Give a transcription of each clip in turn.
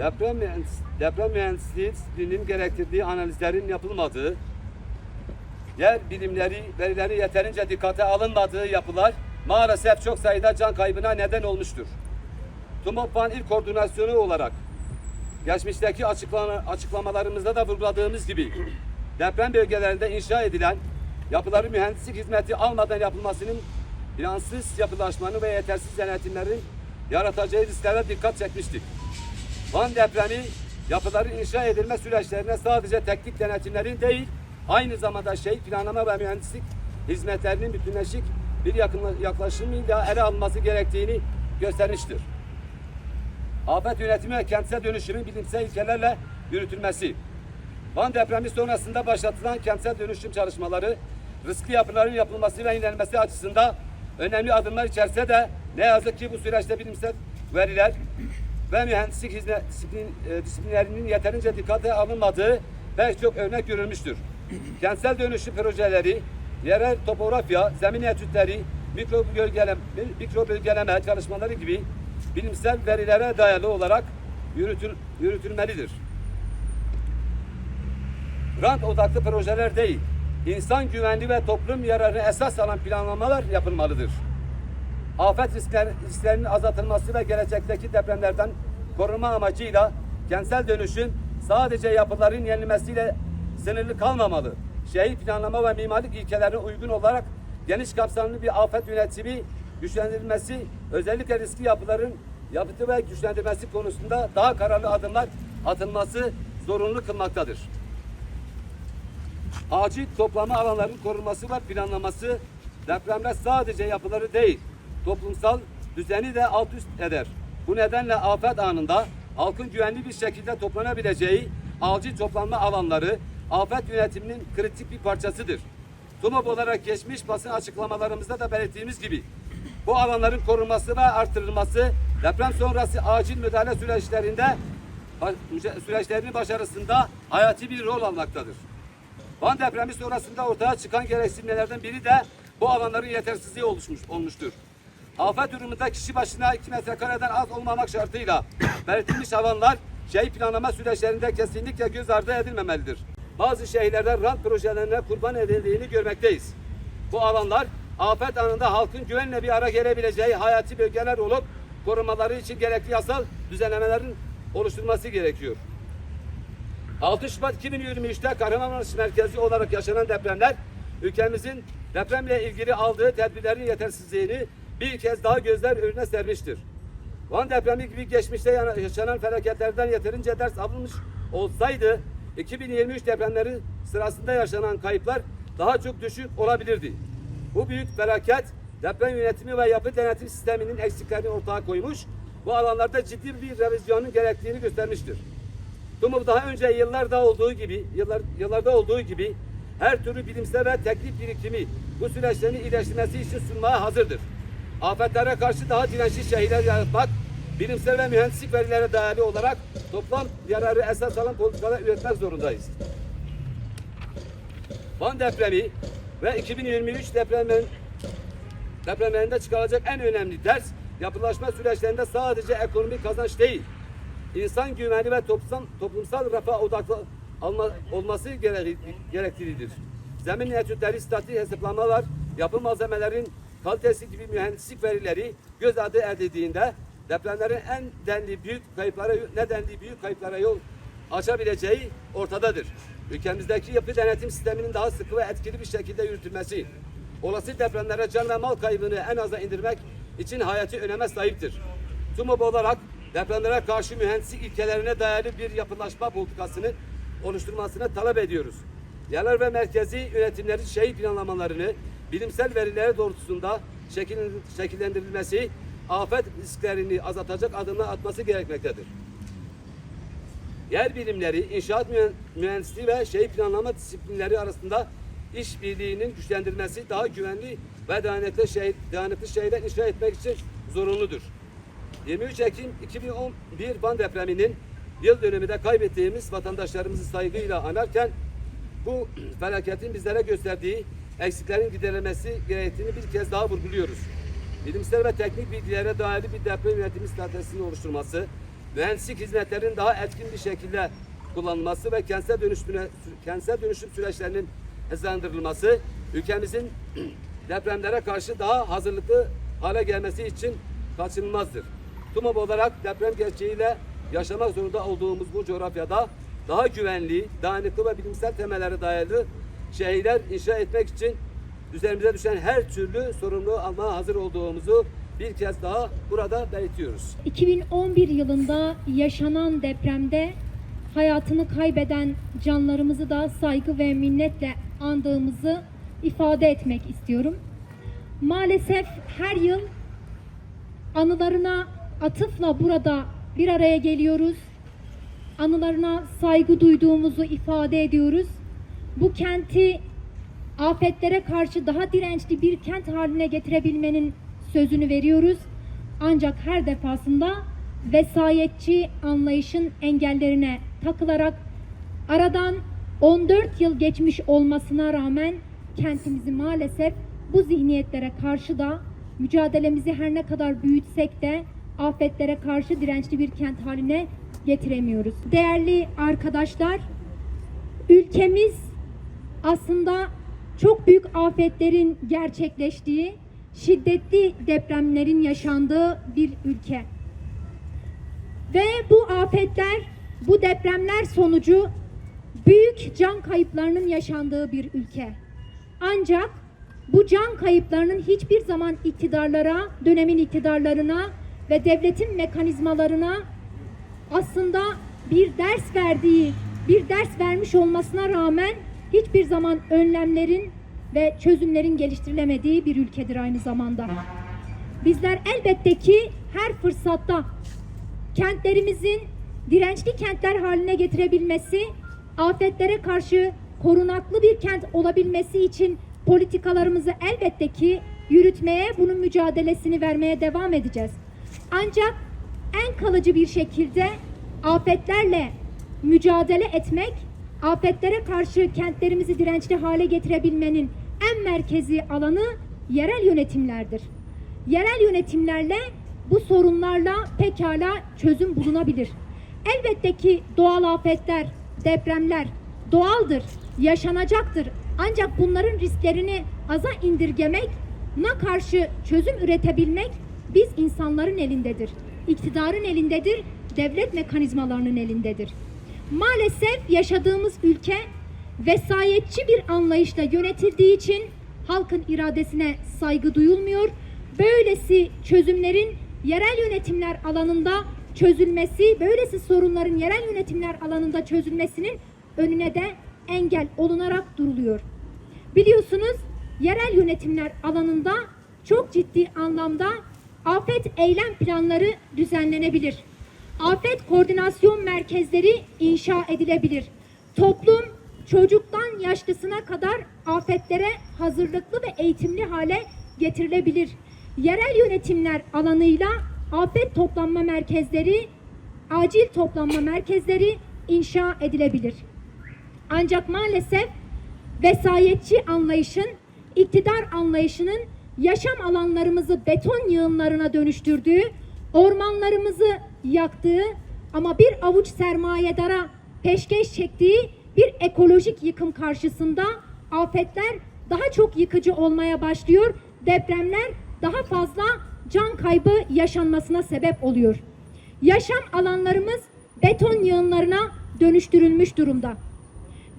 deprem, mühendis, deprem mühendisliği gerektirdiği analizlerin yapılmadığı, yer bilimleri, verileri yeterince dikkate alınmadığı yapılar maalesef çok sayıda can kaybına neden olmuştur. TUMOP'un ilk koordinasyonu olarak geçmişteki açıklama, açıklamalarımızda da vurguladığımız gibi deprem bölgelerinde inşa edilen yapıların mühendislik hizmeti almadan yapılmasının plansız yapılaşmanın ve yetersiz denetimlerin yaratacağı risklere dikkat çekmiştik. Van depremi yapıların inşa edilme süreçlerine sadece teknik denetimlerin değil, aynı zamanda şehit planlama ve mühendislik hizmetlerinin bütünleşik bir yaklaşımıyla ele alınması gerektiğini göstermiştir. Afet yönetimi ve kentsel dönüşümün bilimsel ilkelerle yürütülmesi. Van depremi sonrasında başlatılan kentsel dönüşüm çalışmaları, riskli yapıların yapılması ve yenilenmesi açısından önemli adımlar içerse de ne yazık ki bu süreçte bilimsel veriler ve mühendislik hizmet disiplin, e, disiplinlerinin yeterince dikkate alınmadığı pek çok örnek görülmüştür. Kentsel dönüşüm projeleri, yerel topografya, zemin etütleri, mikro bölgeleme, mikro bölgeleme çalışmaları gibi bilimsel verilere dayalı olarak yürütül, yürütülmelidir. Rant odaklı projeler değil, insan güvenliği ve toplum yararını esas alan planlamalar yapılmalıdır. Afet riskler, risklerinin azaltılması ve gelecekteki depremlerden korunma amacıyla kentsel dönüşüm sadece yapıların yenilmesiyle sınırlı kalmamalı. Şehir planlama ve mimarlık ilkelerine uygun olarak geniş kapsamlı bir afet yönetimi güçlendirilmesi, özellikle riskli yapıların yapıtı ve güçlendirmesi konusunda daha kararlı adımlar atılması zorunlu kılmaktadır. Acil toplama alanların korunması ve planlaması depremde sadece yapıları değil, toplumsal düzeni de alt üst eder. Bu nedenle afet anında halkın güvenli bir şekilde toplanabileceği acil toplanma alanları afet yönetiminin kritik bir parçasıdır. TUMOP olarak geçmiş basın açıklamalarımızda da belirttiğimiz gibi bu alanların korunması ve artırılması deprem sonrası acil müdahale süreçlerinde süreçlerinin başarısında hayati bir rol almaktadır. Van depremi sonrasında ortaya çıkan gereksinimlerden biri de bu alanların yetersizliği oluşmuş, olmuştur. Afet durumunda kişi başına 2 metrekareden az olmamak şartıyla belirtilmiş alanlar şehir planlama süreçlerinde kesinlikle göz ardı edilmemelidir. Bazı şehirlerde rant projelerine kurban edildiğini görmekteyiz. Bu alanlar afet anında halkın güvenle bir ara gelebileceği hayati bölgeler olup korumaları için gerekli yasal düzenlemelerin oluşturulması gerekiyor. 6 Şubat 2023'te Kahramanmaraş merkezi olarak yaşanan depremler ülkemizin depremle ilgili aldığı tedbirlerin yetersizliğini bir kez daha gözler önüne sermiştir. Van depremi gibi geçmişte yaşanan felaketlerden yeterince ders alınmış olsaydı 2023 depremleri sırasında yaşanan kayıplar daha çok düşük olabilirdi. Bu büyük felaket deprem yönetimi ve yapı denetim sisteminin eksiklerini ortaya koymuş, bu alanlarda ciddi bir revizyonun gerektiğini göstermiştir. TUMOP daha önce yıllarda olduğu gibi, yıllar, yıllarda olduğu gibi her türlü bilimsel ve teknik birikimi bu süreçlerin iyileştirmesi için sunmaya hazırdır. Afetlere karşı daha dirençli şehirler yaratmak, bilimsel ve mühendislik verilere dayalı olarak toplam yararı esas alan politikalar üretmek zorundayız. Van depremi ve 2023 depremlerin depremlerinde çıkarılacak en önemli ders yapılaşma süreçlerinde sadece ekonomik kazanç değil, insan güveni ve toplumsal, toplumsal refah odaklı alma, olması gere- gereklilidir. Zemin etütleri, statik hesaplamalar, yapı malzemelerin kalitesi gibi mühendislik verileri göz ardı edildiğinde depremlerin en denli büyük kayıplara nedenli büyük kayıplara yol açabileceği ortadadır. Ülkemizdeki yapı denetim sisteminin daha sıkı ve etkili bir şekilde yürütülmesi, olası depremlere can ve mal kaybını en aza indirmek için hayati öneme sahiptir. TUMOP olarak depremlere karşı mühendislik ilkelerine dayalı bir yapılaşma politikasını oluşturmasını talep ediyoruz. Yerel ve merkezi yönetimlerin şehir planlamalarını bilimsel verilere doğrultusunda şekil- şekillendirilmesi, afet risklerini azaltacak adımlar atması gerekmektedir. Yer bilimleri, inşaat mühen- mühendisliği ve şehir planlama disiplinleri arasında işbirliğinin güçlendirilmesi daha güvenli ve dayanıklı şehir, dayanıklı şehirler inşa etmek için zorunludur. 23 Ekim 2011 Van depreminin yıl dönümünde kaybettiğimiz vatandaşlarımızı saygıyla anarken bu felaketin bizlere gösterdiği eksiklerin giderilmesi gerektiğini bir kez daha vurguluyoruz. Bilimsel ve teknik bilgilere dayalı bir deprem yönetimi stratejisinin oluşturması, mühendislik hizmetlerinin daha etkin bir şekilde kullanılması ve kentsel dönüşümüne, kentsel dönüşüm süreçlerinin hızlandırılması ülkemizin depremlere karşı daha hazırlıklı hale gelmesi için kaçınılmazdır. TUMOB olarak deprem gerçeğiyle yaşamak zorunda olduğumuz bu coğrafyada daha güvenli, dayanıklı ve bilimsel temellere dayalı şehirler inşa etmek için üzerimize düşen her türlü sorumluluğu almaya hazır olduğumuzu bir kez daha burada belirtiyoruz. 2011 yılında yaşanan depremde hayatını kaybeden canlarımızı da saygı ve minnetle andığımızı ifade etmek istiyorum. Maalesef her yıl anılarına atıfla burada bir araya geliyoruz. Anılarına saygı duyduğumuzu ifade ediyoruz. Bu kenti afetlere karşı daha dirençli bir kent haline getirebilmenin sözünü veriyoruz. Ancak her defasında vesayetçi anlayışın engellerine takılarak aradan 14 yıl geçmiş olmasına rağmen kentimizi maalesef bu zihniyetlere karşı da mücadelemizi her ne kadar büyütsek de afetlere karşı dirençli bir kent haline getiremiyoruz. Değerli arkadaşlar, ülkemiz aslında çok büyük afetlerin gerçekleştiği, şiddetli depremlerin yaşandığı bir ülke. Ve bu afetler, bu depremler sonucu büyük can kayıplarının yaşandığı bir ülke. Ancak bu can kayıplarının hiçbir zaman iktidarlara, dönemin iktidarlarına ve devletin mekanizmalarına aslında bir ders verdiği, bir ders vermiş olmasına rağmen hiçbir zaman önlemlerin ve çözümlerin geliştirilemediği bir ülkedir aynı zamanda. Bizler elbette ki her fırsatta kentlerimizin dirençli kentler haline getirebilmesi, afetlere karşı korunaklı bir kent olabilmesi için politikalarımızı elbette ki yürütmeye, bunun mücadelesini vermeye devam edeceğiz. Ancak en kalıcı bir şekilde afetlerle mücadele etmek, afetlere karşı kentlerimizi dirençli hale getirebilmenin en merkezi alanı yerel yönetimlerdir. Yerel yönetimlerle bu sorunlarla pekala çözüm bulunabilir. Elbette ki doğal afetler, depremler doğaldır, yaşanacaktır. Ancak bunların risklerini aza indirgemek, buna karşı çözüm üretebilmek biz insanların elindedir. İktidarın elindedir, devlet mekanizmalarının elindedir. Maalesef yaşadığımız ülke vesayetçi bir anlayışla yönetildiği için halkın iradesine saygı duyulmuyor. Böylesi çözümlerin yerel yönetimler alanında çözülmesi, böylesi sorunların yerel yönetimler alanında çözülmesinin önüne de engel olunarak duruluyor. Biliyorsunuz yerel yönetimler alanında çok ciddi anlamda afet eylem planları düzenlenebilir. Afet koordinasyon merkezleri inşa edilebilir. Toplum çocuktan yaşlısına kadar afetlere hazırlıklı ve eğitimli hale getirilebilir. Yerel yönetimler alanıyla afet toplanma merkezleri, acil toplanma merkezleri inşa edilebilir. Ancak maalesef vesayetçi anlayışın, iktidar anlayışının yaşam alanlarımızı beton yığınlarına dönüştürdüğü, ormanlarımızı yaktığı ama bir avuç sermayedara peşkeş çektiği bir ekolojik yıkım karşısında afetler daha çok yıkıcı olmaya başlıyor. Depremler daha fazla can kaybı yaşanmasına sebep oluyor. Yaşam alanlarımız beton yığınlarına dönüştürülmüş durumda.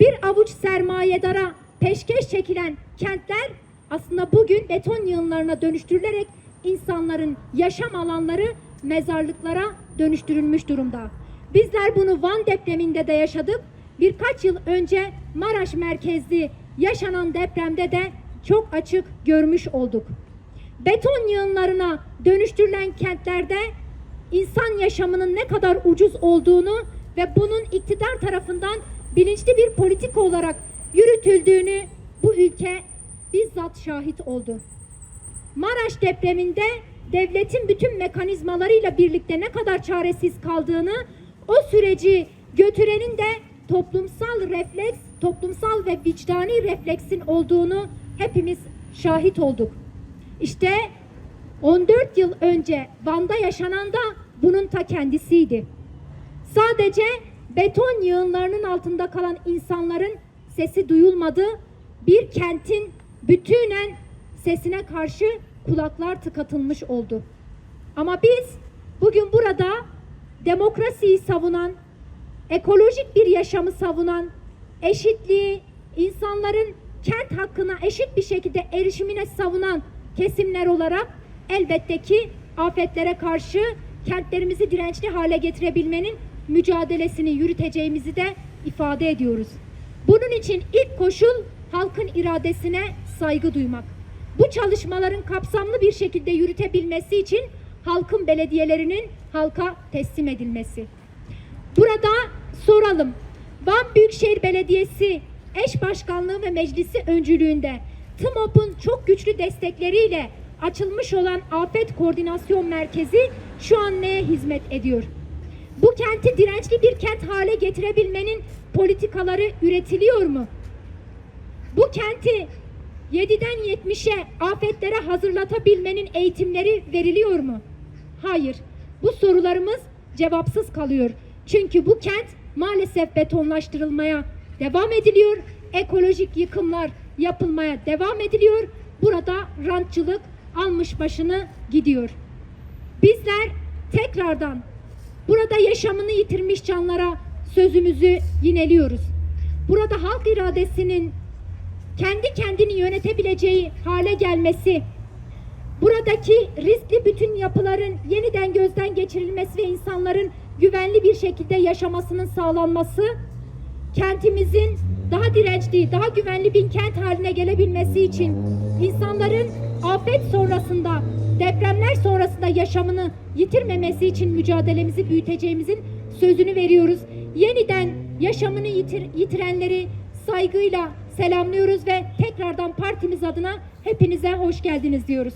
Bir avuç sermayedara peşkeş çekilen kentler aslında bugün beton yığınlarına dönüştürülerek insanların yaşam alanları mezarlıklara dönüştürülmüş durumda. Bizler bunu Van depreminde de yaşadık. Birkaç yıl önce Maraş merkezli yaşanan depremde de çok açık görmüş olduk. Beton yığınlarına dönüştürülen kentlerde insan yaşamının ne kadar ucuz olduğunu ve bunun iktidar tarafından bilinçli bir politika olarak yürütüldüğünü bu ülke bizzat şahit oldu. Maraş depreminde devletin bütün mekanizmalarıyla birlikte ne kadar çaresiz kaldığını, o süreci götürenin de toplumsal refleks, toplumsal ve vicdani refleksin olduğunu hepimiz şahit olduk. İşte 14 yıl önce Van'da yaşanan da bunun ta kendisiydi. Sadece beton yığınlarının altında kalan insanların sesi duyulmadı. Bir kentin bütünen sesine karşı kulaklar tıkatılmış oldu. Ama biz bugün burada demokrasiyi savunan, ekolojik bir yaşamı savunan, eşitliği, insanların kent hakkına eşit bir şekilde erişimine savunan kesimler olarak elbette ki afetlere karşı kentlerimizi dirençli hale getirebilmenin mücadelesini yürüteceğimizi de ifade ediyoruz. Bunun için ilk koşul halkın iradesine saygı duymak. Bu çalışmaların kapsamlı bir şekilde yürütebilmesi için halkın belediyelerinin halka teslim edilmesi. Burada soralım. Van Büyükşehir Belediyesi eş başkanlığı ve meclisi öncülüğünde TMOP'un çok güçlü destekleriyle açılmış olan Afet Koordinasyon Merkezi şu an neye hizmet ediyor? Bu kenti dirençli bir kent hale getirebilmenin politikaları üretiliyor mu? Bu kenti 7'den 70'e afetlere hazırlatabilmenin eğitimleri veriliyor mu? Hayır. Bu sorularımız cevapsız kalıyor. Çünkü bu kent maalesef betonlaştırılmaya devam ediliyor. Ekolojik yıkımlar yapılmaya devam ediliyor. Burada rantçılık almış başını gidiyor. Bizler tekrardan burada yaşamını yitirmiş canlara sözümüzü yineliyoruz. Burada halk iradesinin kendi kendini yönetebileceği hale gelmesi, buradaki riskli bütün yapıların yeniden gözden geçirilmesi ve insanların güvenli bir şekilde yaşamasının sağlanması, kentimizin daha dirençli, daha güvenli bir kent haline gelebilmesi için insanların afet sonrasında, depremler sonrasında yaşamını yitirmemesi için mücadelemizi büyüteceğimizin sözünü veriyoruz. Yeniden yaşamını yitir, yitirenleri saygıyla selamlıyoruz ve tekrardan partimiz adına hepinize hoş geldiniz diyoruz.